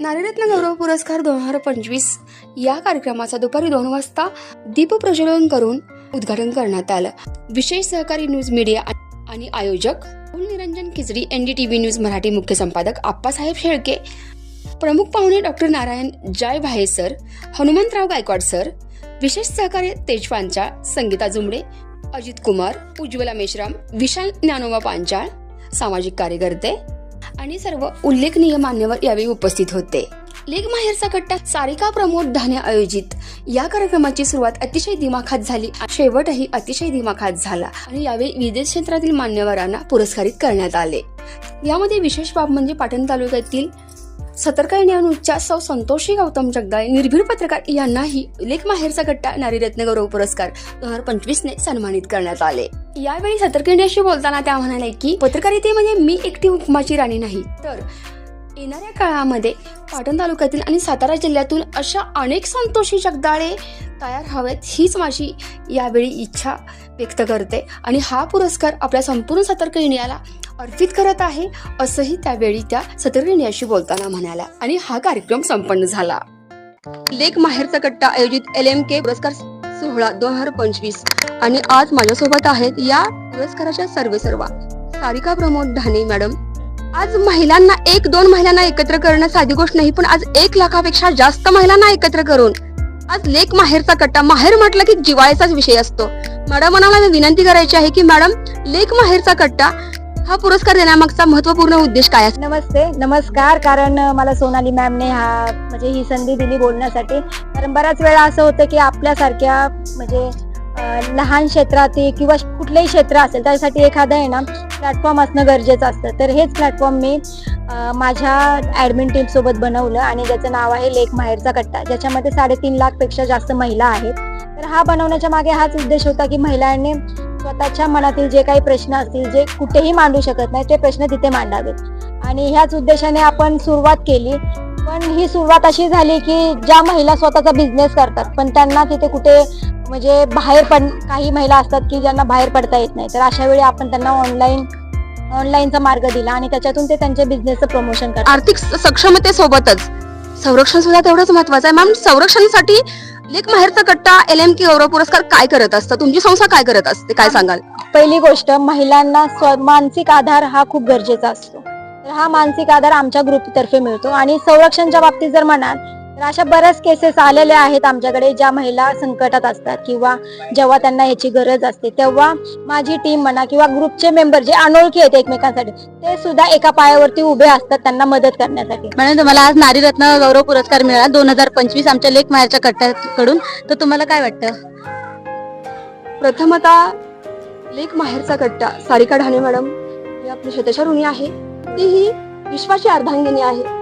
नारीरत्न गौरव पुरस्कार दोन हजार पंचवीस या कार्यक्रमाचा दुपारी दोन वाजता दीपप्रज्वलन करून उद्घाटन करण्यात आलं. विशेष सहकारी न्यूज मीडिया आणि आयोजक Niranjan Khichdi N D T V news Marathi मुख्य संपादक आप्पासाहेब शेळके प्रमुख पाहुणे डॉक्टर नारायण जय भाये सर हनुमंतराव गायकवाड सर विशेष सहकार्य तेज पांचाळ संगीता जुमडे अजित कुमार उज्ज्वला मेश्राम विशाल ज्ञानोबा पांचाळ सामाजिक कार्यकर्ते आणि सर्व उल्लेखनीय मान्यवर यावेळी उपस्थित होते. लेग माहेरचा कट्टा सारिका प्रमोद धाने आयोजित. या कार्यक्रमाची सुरुवात अतिशय दिमाखात झाली शेवटही अतिशय दिमाखात झाला आणि यावेळी विदेश क्षेत्रातील मान्यवरांना पुरस्कारित करण्यात आले. यामध्ये विशेष बाब म्हणजे पाटण तालुक्यातील सतर्का इंडिया सौ संतोषी गौतम जगदाळे निर्भीड पत्रकार यांनाही लेख माहेरचा गट्टा नारीरत्न गौरव पुरस्कार दोन हजार पंचवीसने सन्मानित करण्यात आले. यावेळी सतर्क इंडियाशी बोलताना त्या म्हणाल्या की पत्रकारितेमध्ये मी एकटी हुकमाची राणी नाही तर येणाऱ्या काळामध्ये पाटण तालुक्यातील आणि सातारा जिल्ह्यातून अशा अनेक संतोषी जगदाळे तयार हवेत हीच माझी यावेळी इच्छा व्यक्त करते. आणि हा पुरस्कार आपल्या संपूर्ण सतर्क इंडियाला अर्पित करत आहे असंही त्यावेळी त्या सतर्क इंडियाशी बोलताना म्हणाल्या. आणि हा कार्यक्रम संपन्न झाला. लेख माहेरचा कट्टा आयोजित एल एम के पुरस्कार सोहळा दोन हजार पंचवीस. आणि आज माझ्यासोबत आहेत या पुरस्काराच्या सर्वे सर्वा सारिका प्रमोद ढाणे मॅडम. आज महिलांना एक दोन महिलांना एकत्र करणं साधी गोष्ट नाही पण आज एक लाखापेक्षा जास्त महिलांना एकत्र करून आज लेख माहेरचा कट्टा. माहेर म्हटलं की जिवाळ्याचाच विषय असतो. मॅडम मला विनंती करायची आहे की मॅडम लेख माहेरचा कट्टा हा पुरस्कार देण्यामागचा महत्त्वपूर्ण उद्देश काय आहे नमस्ते नमस्कार. कारण मला सोनाली मॅमने हा म्हणजे ही संधी दिली बोलण्यासाठी. कारण बऱ्याच वेळा असं होतं की आपल्यासारख्या म्हणजे लहान क्षेत्रातील किंवा कुठलेही क्षेत्र असेल त्यासाठी एखादं आहे ना प्लॅटफॉर्म असणं गरजेचं असतं. तर हेच प्लॅटफॉर्म मी माझ्या ॲडमिन टीमसोबत बनवलं आणि ज्याचं नाव आहे लेख माहेरचा कट्टा ज्याच्यामध्ये साडेतीन लाखपेक्षा जास्त महिला आहेत. तर हा बनवण्याच्या मागे हाच उद्देश होता की महिलांनी स्वतःच्या मनातील जे काही प्रश्न असतील जे कुठेही मांडू शकत नाही ते प्रश्न तिथे मांडावेत. आणि ह्याच उद्देशाने आपण सुरुवात केली. पण ही सुरुवात अशी झाली की ज्या महिला स्वतःचा बिझनेस करतात पण त्यांना तिथे कुठे म्हणजे बाहेर पड काही महिला असतात की ज्यांना बाहेर पडता येत नाही. तर अशा वेळी आपण त्यांना ऑनलाईन ऑनलाईनचा मार्ग दिला आणि त्याच्यातून ते त्यांच्या बिझनेसचं प्रमोशन करतात. आर्थिक सक्षमतेसोबतच संरक्षण सुद्धा तेवढंच महत्वाचं आहे. मॅम संरक्षणासाठी लेख माहेरचा कट्टा एल एम के गौरव पुरस्कार काय करत असतं? तुमची संस्था काय करत असते? काय सांगाल? पहिली गोष्ट महिलांना स्व मानसिक आधार हा खूप गरजेचा असतो. तर हा मानसिक आधार आमच्या ग्रुपतर्फे मिळतो. आणि संरक्षणच्या बाबतीत जर म्हणाल तर अशा बऱ्याच केसेस आलेल्या आहेत आमच्याकडे ज्या महिला संकटात असतात किंवा जेव्हा त्यांना ह्याची गरज असते तेव्हा माझी टीम म्हणा किंवा ग्रुपचे मेंबर जे अनोळखी आहेत एकमेकांसाठी ते सुद्धा एका पायावरती उभे असतात त्यांना मदत करण्यासाठी. मॅडम तुम्हाला आज नारीरत्न गौरव पुरस्कार मिळाला. दोन हजार पंचवीस आमच्या लेख माहेरच्या कट्ट्याकडून. तर तुम्हाला काय वाटतं? प्रथमतः लेख माहेरचा कट्टा सारिका ढाणे मॅडम ही आपली शेताच्या ऋणी आहे. ती ही विश्वाची अर्धांगिनी आहे.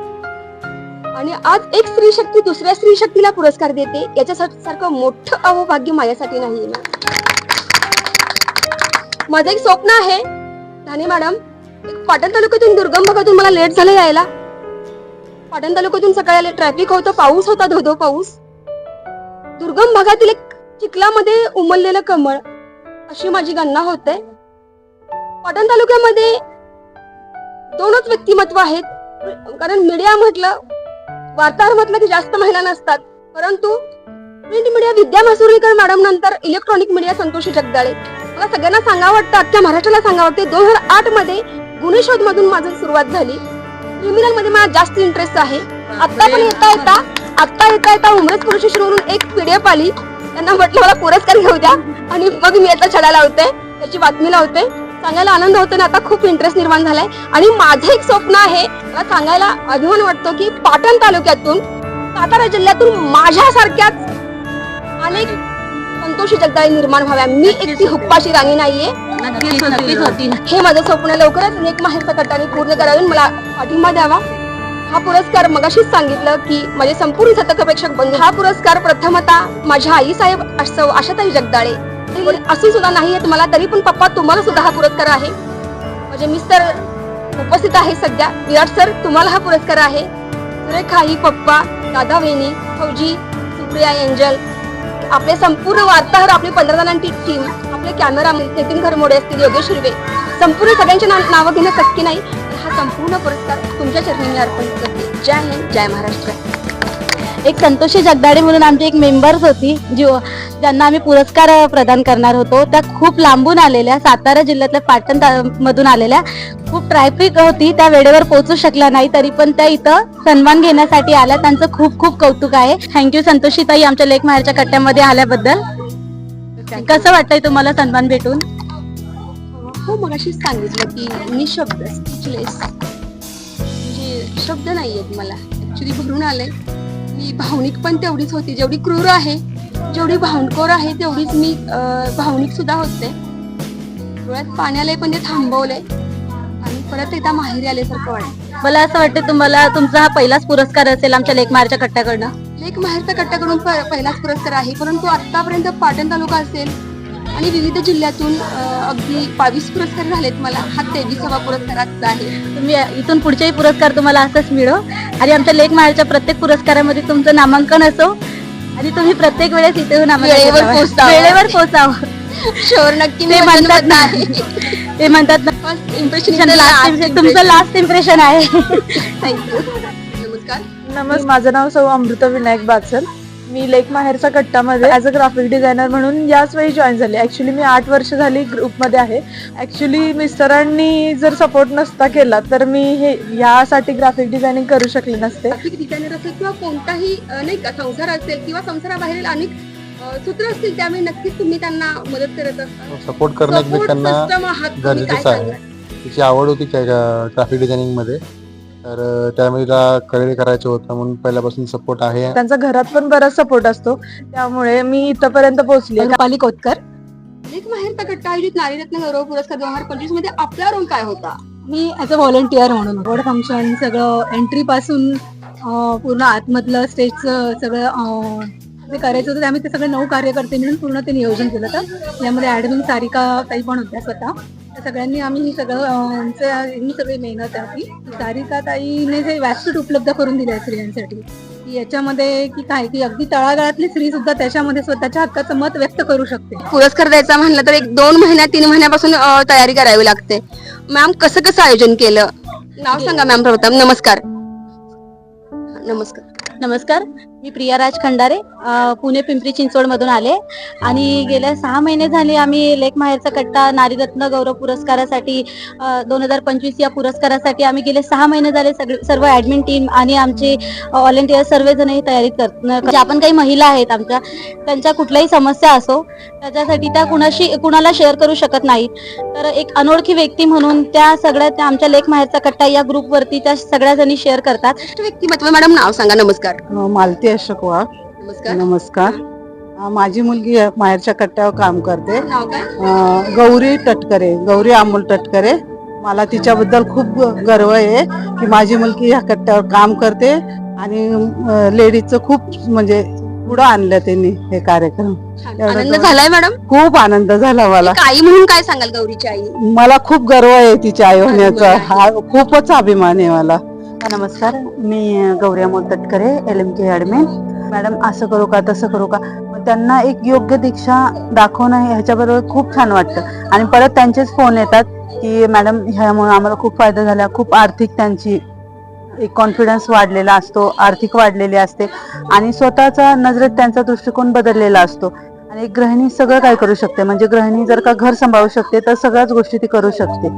आणि आज एक स्त्री शक्ती दुसऱ्या स्त्री शक्तीला पुरस्कार देते. याच्यासाठी सारखं मोठं अवभाग्य माझ्यासाठी नाही माझं एक स्वप्न आहे. ढाणे मॅडम पाटण तालुक्यातून दुर्गम भागातून मला लेट झालं यायला. पाटण तालुक्यातून सकाळी आले ट्रॅफिक होतं पाऊस होता धोधो पाऊस. दुर्गम भागातील एक चिखलामध्ये उमललेलं कमळ अशी माझी गणना होते. पाटण तालुक्यामध्ये दोनच व्यक्तिमत्व आहेत. कारण मीडिया म्हटलं वार्ताहर म्हटलं की जास्त महिला नसतात. परंतु print media Vidya Masurikar madam नंतर इलेक्ट्रॉनिक मीडिया संतोषी जगदाळे. मला सगळ्यांना सांगा वाटतं अख्ख्या महाराष्ट्राला सांगा वाटते. दोन हजार आठमध्ये गुन्हे शोध मधून माझी सुरुवात झाली. क्रिमिनलमध्ये मला जास्त इंटरेस्ट आहे. आता पण येता येता आता येता येता उमरेज पोलीस स्टेशन एक पीडीएफ आली. त्यांना म्हटलं मला पुरस्कार घेऊ द्या. आणि मग मी आता छडा लावते त्याची बातमी लावते. सांगायला आनंद होतो ना आता खूप इंटरेस्ट निर्माण झालाय. आणि माझं एक स्वप्न आहे मला सांगायला अभिमान वाटतो की पाटण तालुक्यातून सातारा जिल्ह्यातून माझ्यासारख्याच अनेक संतोषी जगदाळी निर्माण व्हाव्या. मी एकटी हुप्पाची राणी नाहीये. हे माझं स्वप्न लवकरच नेक माहेरचा कट्टाने पूर्ण करावे. मला पाठिंबा द्यावा. हा पुरस्कार मगाशीच सांगितलं की माझे संपूर्ण शतक प्रेक्षक बंधू. हा पुरस्कार प्रथमतः माझ्या आई साहेब आशाताई जगदाळे ते असून सुद्धा नाही आहेत मला तरी पण पप्पा तुम्हाला सुद्धा हा पुरस्कार आहे. म्हणजे मिस्टर उपस्थित आहे सध्या. विराट सर तुम्हाला हा पुरस्कार आहे. सुरेखा आई पप्पा दादा वहिनी फौजी सुप्रिया एंजल आपले संपूर्ण वार्ताहर आपली पंधरा जणांची टीम आपले कॅमेरा नितीन घरमोडे असतील योगेश हिरवे संपूर्ण सगळ्यांची ना- नावं घेणं शक्य नाही. हा संपूर्ण पुरस्कार तुमच्या चरणी अर्पण करते. जय हिंद जय महाराष्ट्र. एक संतोषी जगदाडे म्हणून आमची एक मेंबर्स होती जी ज्यांना आम्ही पुरस्कार प्रदान करणार होतो. त्या खूप लांबून आलेल्या सातारा जिल्ह्यातल्या पाटण मधून आलेल्या. खूप ट्रॅफिक होती त्या वेळेवर पोहोचू शकल्या नाही तरी पण त्या इथं सन्मान घेण्यासाठी आल्या. त्यांचं खूप खूप कौतुक आहे. थँक्यू संतोषी ताई आमच्या लेख माहेरच्या कट्ट्यामध्ये आल्याबद्दल. कसं वाटतंय तुम्हाला सन्मान भेटून? हो मग सांगितलं की मी शब्द स्पीचलेस म्हणजे शब्द नाही आहेत मला. ऍक्च्युली भरून आले मी भावनिक पण तेवढीच होती. जेवढी क्रूर आहे जेवढी भावनकोर आहे तेवढीच मी भावनिक सुद्धा होते. डोळ्यात पाणी आले पण ते थांबवले आणि परत एकदा माहेरी आल्यासारखं वाटतं मला असं वाटतं तुम्हाला तुमचा हा पहिलाच पुरस्कार असेल आमच्या लेख माहेरच्या कट्ट्याकडनं? लेख माहेरचा कट्ट्याकडून पहिलाच पुरस्कार आहे. परंतु आतापर्यंत पाटण तालुका असेल आणि विविध जिल्ह्यातून अगदी बावीस पुरस्कार झालेत मला. हा तेवीसावा पुरस्कार आजचा आहे. तुम्ही इथून पुढचेही पुरस्कार तुम्हाला असंच मिळो. आणि आमच्या लेख माहेरच्या प्रत्येक पुरस्कारामध्ये तुमचं नामांकन असो. आणि तुम्ही प्रत्येक वेळेस इथे येऊन आम्हाला वेळेवर. पोहोचावं. शोर नक्की. ते म्हणतात ना ते म्हणतात ना फर्स्ट इम्प्रेशन तुमचं लास्ट इम्प्रेशन आहे. थँक्यू नमस्कार. नमस्कार. माझं नाव सौ अमृता विनायक बाचल. मी लेक माहेरचा कट्टामध्ये ॲज अ ग्राफिक डिझायनर म्हणून याच वेळी जॉईन झाली. ऍक्च्युली मी आठ वर्ष झाली ग्रुपमध्ये आहे. ऍक्च्युली मिस्टरांनी जर सपोर्ट नसता केला तर मी हे यासाठी ग्राफिक डिझायनिंग करू शकले नसते. ग्राफिक डिझायनर असेल किंवा कोणताही नाही का संसार असेल किंवा संसाराबाहेरील अनेक सूत्र असतील त्यामुळे नक्कीच तुम्ही त्यांना मदत करत असता सपोर्ट करणं एकमेकांना गरजेचं आहे. तिची आवड होती ग्राफिक डिझायनिंगमध्ये. तर तिला करिअर करायचं होतं म्हणून पहिल्यापासून सपोर्ट आहे. त्यांचा घरात पण बराच सपोर्ट असतो. त्यामुळे मी इथपर्यंत पोहोचली. रुपाली कोतकर लेख माहेरचा कट्टा आयोजित नारीरत्न गौरव पुरस्कार दोन हजार पंचवीसमध्ये आपला रोल काय होता? मी ऍज अ व्हॉलंटियर म्हणून. रोड फंक्शन सगळं एंट्री पासून पूर्ण आतमधलं स्टेजचं सगळं जे करायचं होतं ते आम्ही ते सगळे नऊ कार्यकर्ते मिळून पूर्ण ते नियोजन केलं होतं. यामध्ये ऍडमिन सारिका ताई पण होत्या स्वतः. सगळ्यांनी आम्ही ही सगळं ही सगळी मेहनत आहे आपली. सारिका ताईने जे व्यासपीठ उपलब्ध करून दिले आहे स्त्रियांसाठी की याच्यामध्ये की काय की अगदी तळागाळातली स्त्री सुद्धा त्याच्यामध्ये स्वतःच्या हक्काचं मत व्यक्त करू शकते. पुरस्कार द्यायचा म्हणलं तर एक दोन महिन्या तीन महिन्यापासून तयारी करावी लागते. मॅम कसं कसं आयोजन केलं? नाव सांगा मॅम प्रथम. नमस्कार. नमस्कार. नमस्कार. मी प्रिया राज खंडारे पुणे पिंपरी चिंचवड मधून आले. आणि गेल्या सहा महिने झाले आम्ही लेख माहेरचा कट्टा नारीरत्न गौरव पुरस्कारासाठी दोन हजार पंचवीस या पुरस्कारासाठी आम्ही गेले सहा महिने झाले सगळे सर्व ऍडमिन टीम आणि आमचे व्हॉलेंटियर सर्वजण ही तयारी करत ज्या पण काही महिला आहेत आमच्या त्यांच्या कुठल्याही समस्या असो त्याच्यासाठी त्या कुणाशी कुणाला शेअर करू शकत नाहीत. तर एक अनोळखी व्यक्ती म्हणून त्या सगळ्या त्या आमच्या लेख माहेरचा कट्टा या ग्रुपवरती त्या सगळ्या जणी शेअर करतात. व्यक्तिमत्व मॅडम नाव सांगा नमस्कार. मालती वाघ. नमस्कार. माझी मुलगी माहेरच्या कट्ट्यावर काम करते. अं, गौरी तटकरे गौरी अमोल तटकरे. मला तिच्याबद्दल खूप गर्व आहे की माझी मुलगी ह्या कट्ट्यावर काम करते आणि लेडीजचं खूप म्हणजे पुढं आणलं त्यांनी हे कार्यक्रम. आनंद झालाय मॅडम? खूप आनंद झाला मला. एक आई म्हणून काय सांगाल गौरीची आई? मला खूप गर्व आहे तिच्या आई होण्याचा. हा खूपच अभिमान आहे मला. नमस्कार. मी Gauri Amol Tatkare L M K admin madam असं करू का तसं करू का? मग त्यांना एक योग्य दीक्षा दाखवणं ह्याच्याबरोबर खूप छान वाटतं. आणि परत त्यांचेच फोन येतात की मॅडम ह्यामुळे आम्हाला खूप फायदा झाला. खूप आर्थिक त्यांची एक कॉन्फिडन्स वाढलेला असतो आर्थिक वाढलेली असते. आणि स्वतःचा नजरेत त्यांचा दृष्टिकोन बदललेला असतो. आणि एक गृहिणी सगळं काय करू शकते? म्हणजे गृहिणी जर का घर सांभाळू शकते तर सगळ्याच गोष्टी ती करू शकते.